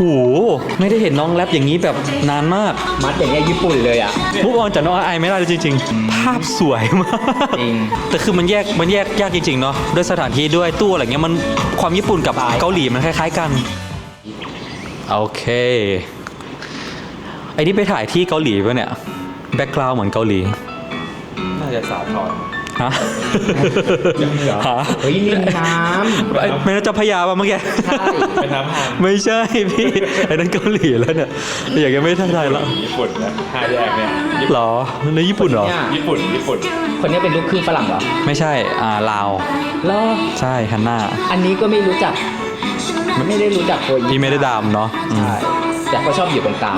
โหไม่ได้เห็นน้องแรปอย่างนี้แบบนานมาก มัดอย่างเงี้ยญี่ปุ่นเลยอะ มุกออนจากน้องไอไม่ได้เลยจริง ๆ ภาพสวยมากจริง แต่คือมันแยกมันแยกยากจริงๆเนาะด้วยสถานที่ด้วยตู้อะไรเงี้ยมันความญี่ปุ่นกับเกาหลีมันคล้ายๆกันโอเคไอ้นี่ไปถ่ายที่เกาหลีปะเนี่ย แบ็กกราวด์เหมือนเกาหลี น่าจะสาทร ฮะเหรอฮะเฮ้ยริมน้ไอ้ไม่น่าจะพยาป่ะเมื่อกี้ำใช่ไปน้ำพานไม่ใช่พี่ไอ้นั่นเกาหลีแล้วเนี่ยอย่างเงี้ยไม่ทันใจแล้วญี่ปุ่นนะห้าแยกเนี่ยหรอในญี่ปุ่นเหรอเนี่ยญี่ปุ่นญี่ปุ่น คนนี้เป็นลูกครึ่งฝรั่งเหรอ ไม่ใช่ อ่าลาวเหรอใช่ฮันน่าอันนี้ก็ไม่รู้จัก ไม่ได้รู้จักโคอีพี่ไม่ได้ดามเนาะอืมใช่แต่ก็ชอบอยู่ตรงกลาง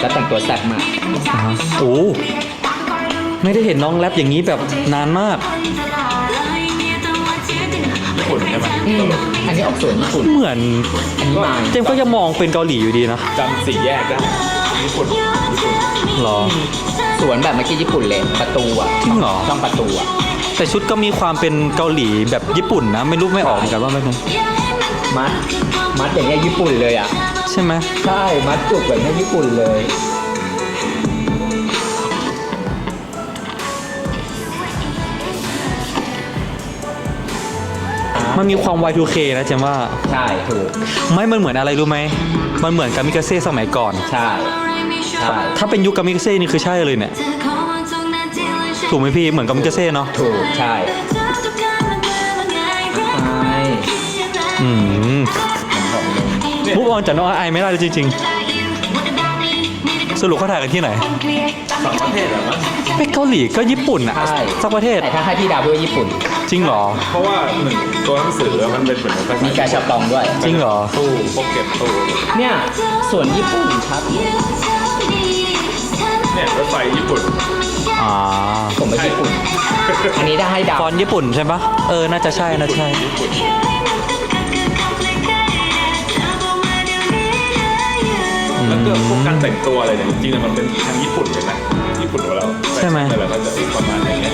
แล้วแต่งตัวแซ่บมากอ่าฮะโอ้ ไม่ได้เห็นน้องแรปอย่างนี้แบบนานมาก ญี่ปุ่นใช่ไหมอืมอันนี้ออกสวนญี่ปุ่นเหมือนอันนี้มาเจมส์ก็ยังมองเป็นเกาหลีอยู่ดีนะจำสี่แยกได้ญี่ปุ่นญี่ปุ่นหรอ สวนแบบเมื่อกี้ญี่ปุ่นเลยประตูอะจริงเหรอ ช่องประตูอะแต่ชุดก็มีความเป็นเกาหลีแบบญี่ปุ่นนะ ไม่รู้ไม่ออกเหมือนกันว่าไม่เป็นมัดมัดอย่างเงี้ยญี่ปุ่นเลยอะ ใช่ไหมใช่มัดจุกแบบเนี้ยญี่ปุ่นเลย มันมีความ Y2K นะเจมส์ว่า ใช่ถูกไม่มันเหมือนอะไรรู้ไหม มันเหมือนกามิกาเซ่สมัยก่อน ใช่ใช่ถ้าเป็นยุคกามิกาเซ่นี่คือใช่เลยเนี่ย ถูกไหมพี่เหมือนกามิกาเซ่เนาะ ถูกใช่ใช่อืมมุกออนจากน้องไอไม่ได้เลยจริง ๆ สรุปเขาถ่ายกันที่ไหน สองประเทศเหรอมั้งไม่เกาหลีก็ญี่ปุ่นอะใช่ สักประเทศ แต่ถ้าให้พี่ดาวด้วยญี่ปุ่น จริงเหรอ เพราะว่าหนึ่งตัวหนังสือมันเป็นเหมือนภาษามีกาชาปองด้วย จริงเหรอ ตู้พวกเก็บตู้เนี่ยสวนญี่ปุ่นครับ เนี่ยรถไฟญี่ปุ่นอ่าผมไปญี่ปุ่น อันนี้ได้ให้ดาวฟอนต์ญี่ปุ่นใช่ปะเออ น่าจะใช่น่าจะใช่ ญี่ปุ่น แล้วก็พวกการแต่งตัวอะไรเนี่ยจริงๆมันเป็นทางญี่ปุ่นเลยนะญี่ปุ่นของเราใช่ไหม แต่เราก็จะประมาณอย่างเงี้ย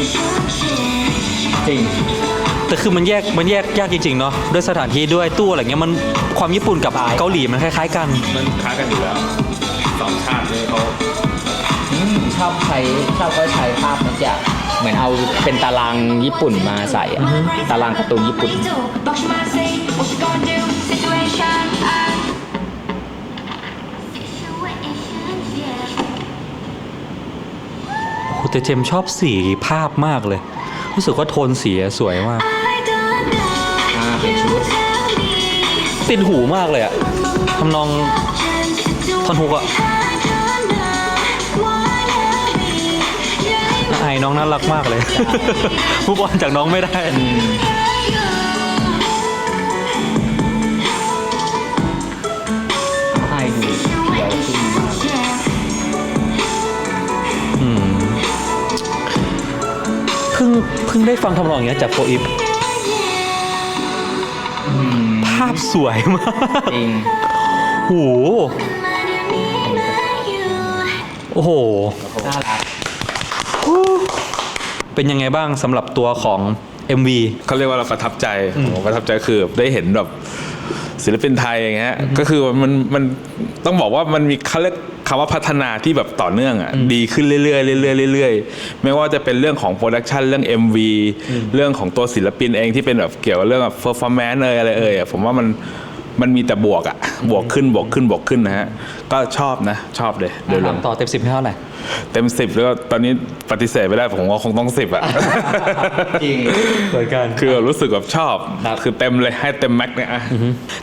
จริง แต่คือมันแยกมันแยกยากจริงๆเนาะด้วยสถานที่ด้วยตู้อะไรเงี้ยมันความญี่ปุ่นกับเกาหลีมันคล้ายๆกัน มันค้ากันอยู่แล้วสองชาตินี่เขาอืมชอบใช้ชอบก็ใช้ภาพนั้นจะเหมือนเอาเป็นตารางญี่ปุ่นมาใส่อะตารางการ์ตูนญี่ปุ่นโอ้ แต่เจมชอบสีภาพมากเลย รู้สึกว่าโทนสีสวยมากอ่าเป็นชุดติดหูมากเลยอะทำนองท่อนฮุกอะไอ้น้องน่ารักมากเลย ผู้บอลจากน้องไม่ได้ พิ่งเพิ่งได้ฟังทำนองอย่างเงี้ยจากโฟอีฟอืมภาพสวยมากจริงโอ้โหโอ้โห น่ารักเป็นยังไงบ้างสำหรับตัวของ MV เขาเรียกว่าเราประทับใจผมประทับใจคือได้เห็นแบบศิลปินไทยอย่างเงี้ยก็คือมันมันต้องบอกว่ามันมีเขาเรียก คำว่าพัฒนาที่แบบต่อเนื่องอะดีขึ้นเรื่อยๆเรื่อยๆเรื่อยๆ ไม่ว่าจะเป็นเรื่องของโปรดักชันเรื่อง MV เรื่องของตัวศิลปินเองที่เป็นแบบเกี่ยวกับเรื่องแบบเฟอร์ฟอร์แมนซ์เอยอะไรเอ่ยอะผมว่ามัน มันมีแต่บวกอะบวกขึ้นบวกขึ้นบวกขึ้นนะฮะก็ชอบนะ ชอบเลยโดยรวถามมต่อเต็มสิบให้เท่าไหร่เต็มสิบแล้วก็ตอนนี้ปฏิเสธไม่ได้ผมว่าคงต้องสิบอะจริงเหมือนกันคือรู้สึกแบบชอบครับคือเต็มเลยให้เต็มแม็กซ์เนี่ยอะ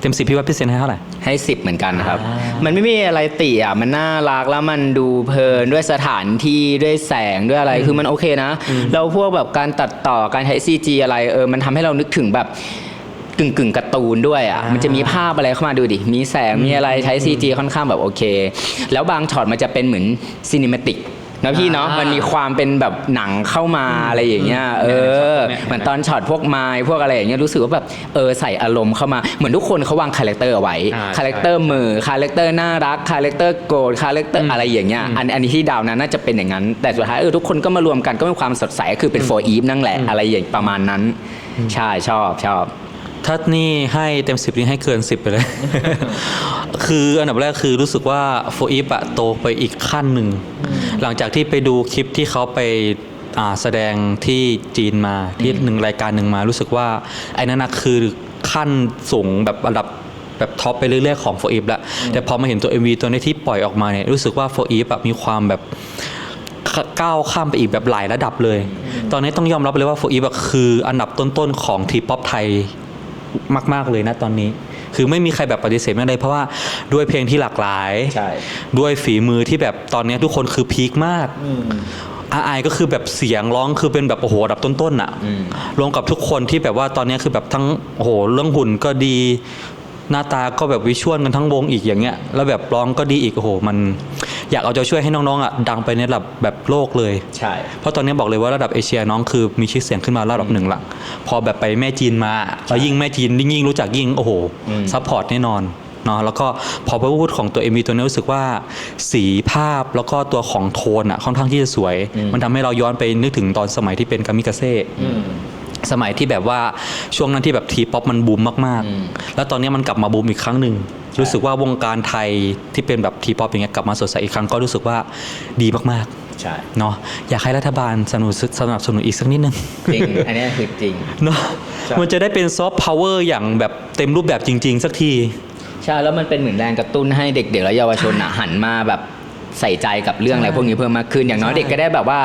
เต็มสิบพี่ว่าพี่เซนให้เท่าไหร่ให้สิบเหมือนกันครับ มันไม่มีอะไรติอะมันน่ารักแล้วมันดูเพลินด้วยสถานที่ด้วยแสงด้วยอะไรคือมันโอเคนะแล้วพวกแบบการตัดต่อการใช้ CG อะไรเออมันทำให้เรานึกถึงแบบ กึ่งกึ่งๆการ์ตูนด้วยอะมันจะมีภาพอะไรเข้ามาดูดิ มีแสงมีอะไรใช้ CG ค่อนข้างแบบโอเค แล้วบางช็อตมันจะเป็นเหมือนซีนิเมติกนะพี่เนาะอ่ามัมันมีความเป็นแบบหนังเข้ามาอะไรอย่างเงี้ยเออเนี่ยเหมือนตอนช็อตพวกไม้พวกอะไรอย่างเงี้ยรู้สึกว่าแบบเออใส่อารมณ์เข้ามาเหมือนทุกคนเขาวางคาแรคเตอร์เอาไว้อ่าคาแรคเตอร์มือคาแรคเตอร์น่ารักคาแรคเตอร์โกรธคาแรคเตอร์อะไรอย่างเงี้ยอันอันนี้ที่ดาวนั้นน่าจะเป็นอย่างนั้น แต่สุดท้ายเออทุกคนก็มารวมกันก็เป็นความสดใสก็คือเป็นโฟอีฟนั่นแหละอะไรอย่างประมาณนั้นใช่ชอบชอบท ถ้านี่ให้เต็มสิบนี่ให้เกินสิบไปเลย คืออันดับแรกคือรู้สึกว่าโฟอีฟอะโตไปอีกขั้นหนึ่ง หลังจากที่ไปดูคลิปที่เขาไปอ่าแสดงที่จีนมาที่หนึ่งรายการหนึ่งมารู้สึกว่า ไอ้นั่นนะคือขั้นสูงแบบระดับแบบท็อปไปเรื่อยๆของโฟอีฟแล้วแต่พอมาเห็นตัว MV ตัวนี้ที่ปล่อยออกมาเนี่ยรู้สึกว่าโฟอีฟแบบมีความแบบก้าวข้ามไปอีกแบบหลายระดับเลย ตอนนี้ต้องยอมรับเลยว่าโฟอีฟคืออันดับต้นๆของทีป๊อปไทย มาก ๆ เลยนะตอนนี้ คือไม่มีใครแบบปฏิเสธไม่ได้เพราะว่าด้วยเพลงที่หลากหลาย ใช่ ด้วยฝีมือที่แบบตอนนี้ทุกคนคือพีคมากอาไอก็คือแบบเสียงร้องคือเป็นแบบโอ้โหระดับต้นๆอะอืม รวมกับทุกคนที่แบบว่าตอนนี้คือแบบทั้งโอ้โหเรื่องหุ่นก็ดี หน้าตาก็แบบวิชวลกันทั้งวงอีกอย่างเงี้ยแล้วแบบร้องก็ดีอีกโอ้โหมัน อยากเอาใจช่วยให้น้องๆอะดังไปในระดับแบบโลกเลย ใช่ เพราะตอนนี้บอกเลยว่าระดับเอเชียน้องคือมีชื่อเสียงขึ้นมาระดับหนึ่งละพอแบบไปแม่จีนมาแล้วยิ่งแม่จีนยิ่งรู้จักยิ่งโอ้โหอืมซัพพอร์ตแน่นอนเนาะแล้วก็พอพูดของตัวเอ็มีตัวนี้รู้สึกว่าสีภาพแล้วก็ตัวของโทนอะค่อนข้างที่จะสวย มันทำให้เราย้อนไปนึกถึงตอนสมัยที่เป็นกามิกาเซ่ สมัยที่แบบว่าช่วงนั้นที่แบบทีป๊อปมันบูมมากอืมๆแล้วตอนนี้มันกลับมาบูมอีกครั้งหนึ่งรู้สึกว่าวงการไทยที่เป็นแบบทีป๊อปอย่างเงี้ยกลับมาสดใสอีกครั้งก็รู้สึกว่าดีมากใช่ๆเนาะอยากให้รัฐบาลสนับสนุนสนับสนุนอีกสักนิดนึงจริงอันนี้คือจริงเนาะใช่มันจะได้เป็นซอฟต์พาวเวอร์อย่างแบบเต็มรูปแบบจริง ๆ สักทีใช่แล้วมันเป็นเหมือนแรงกระตุ้นให้เด็กๆและเยาวชนอะหันมาแบบใส่ใจกับเรื่องอะไรพวกนี้เพิ่มมากขึ้นอย่างน้อยใช่เด็กก็ได้แบบว่า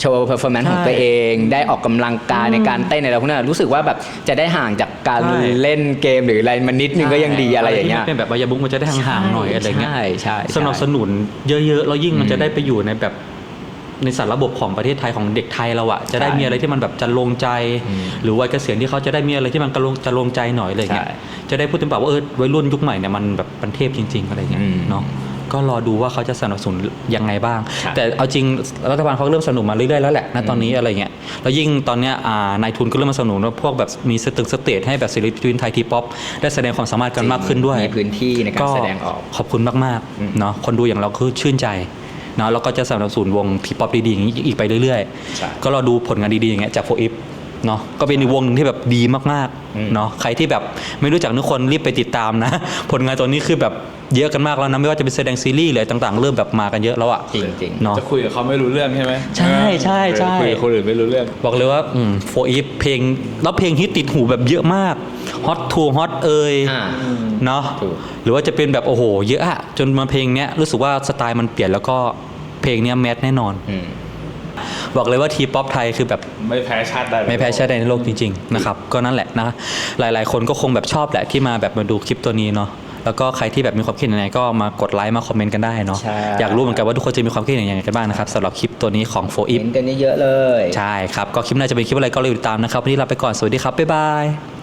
โชว์เพอร์ฟอร์แมนซ์ของใช่ตัวเอง ได้ออกกำลังกายในการเต้นอะไรพวกนั้นรู้สึกว่าแบบจะได้ห่างจากการใช่เล่นเกมหรืออะไรมันนิดนึงก็ยังดีอะไรอย่างเงี้ยที่มันเป็นแบบวายาบุ้งมันจะได้ห่างๆหน่อยอะไรเงี้ยใช่ใช่ใช่สนับสนุนเยอะๆแล้วยิ่งมันจะได้ไปอยู่ในแบบในสารระบบของประเทศไทยของเด็กไทยเราอะจะได้ใช่มีอะไรที่มันแบบจะลงใจ หรือวัยเกษียณที่เขาจะได้มีอะไรที่มันกระลงจะลงใจหน่อยอะไรเงี้ยใช่จะได้พูดถึงแบบว่าเออวัยรุ่นยุคใหม่เนี่ยมันแบบมันเทพจริง ๆอะไรเงี้ยอืมเนาะ ก็รอดูว่าเขาจะสนับสนุนยังไงบ้างใช่แต่เอาจริงรัฐบาลเขาก็เริ่มสนับสนุนมาเรื่อยๆแล้วแหละณตอนนี้อะไรเงี้ยแล้วยิ่งตอนเนี้ยอ่านายทุนก็เริ่มมาสนับสนุนว่าพวกแบบมีสตึกสเตจให้แบบศิลปินไทยทีป๊อปได้แสดงความสามารถกันมากขึ้นด้วย มีพื้นที่ในการแสดงออก ขอบคุณมากอืม ๆเนาะคนดูอย่างเราคือชื่นใจเนาะแล้วก็จะสนับสนุนวงทีป๊อปดีๆอย่างนี้อีกไปเรื่อยใช่ ๆ ก็รอดูผลงานดีๆอย่างเงี้ยจากโฟอีฟ เนาะก็เป็นอีกวงหนึ่งที่แบบดีมากอืมๆเนาะใครที่แบบไม่รู้จักทุกคนรีบไปติดตามนะ ผลงานตัวนี้คือแบบเยอะกันมากแล้วนะไม่ว่าจะเป็นแสดงซีรีส์หรืออะไรต่างๆ เริ่มแบบมากันเยอะแล้วอะจริงๆเนาะจะคุยกับเขาไม่รู้เรื่องใช่ไหมใช่ใช่ใช่คุยกับคนอื่นไม่รู้เรื่อง บอกเลยว่าโฟอีฟเพลงแล้วเพลงฮิตติดหูแบบเยอะมากฮอตทูฮอตเอยอ่าเนาะถูกหรือว่าจะเป็นแบบโอ้โห เยอะอะจนมาเพลงเนี้ยรู้สึกว่าสไตล์มันเปลี่ยนแล้วก็เพลงเนี้ยแมสแน่นอนอืม บอกเลยว่าทีป๊อปไทยคือแบบไม่แพ้ชาติใดไม่แพ้ชาติใดในโลกจริงๆนะครับก็นั่นแหละนะหลายๆ คนก็คงแบบชอบแหละที่มาแบบมาดูคลิปตัวนี้เนาะแล้วก็ใครที่แบบมีความคิดยังไงก็มากดไลค์มาคอมเมนต์กันได้เนาะใช่อยากรู้เหมือนกันว่าทุกคนจะมีความคิดยังไงกันบ้างนะครับสำหรับคลิปตัวนี้ของโฟอีฟเห็นกันเยอะๆเลย ใช่ครับ ก็คลิปหน้าจะเป็นคลิปอะไรก็รอติดตามนะครับ วันนี้ลาไปก่อน สวัสดีครับ บ๊ายบาย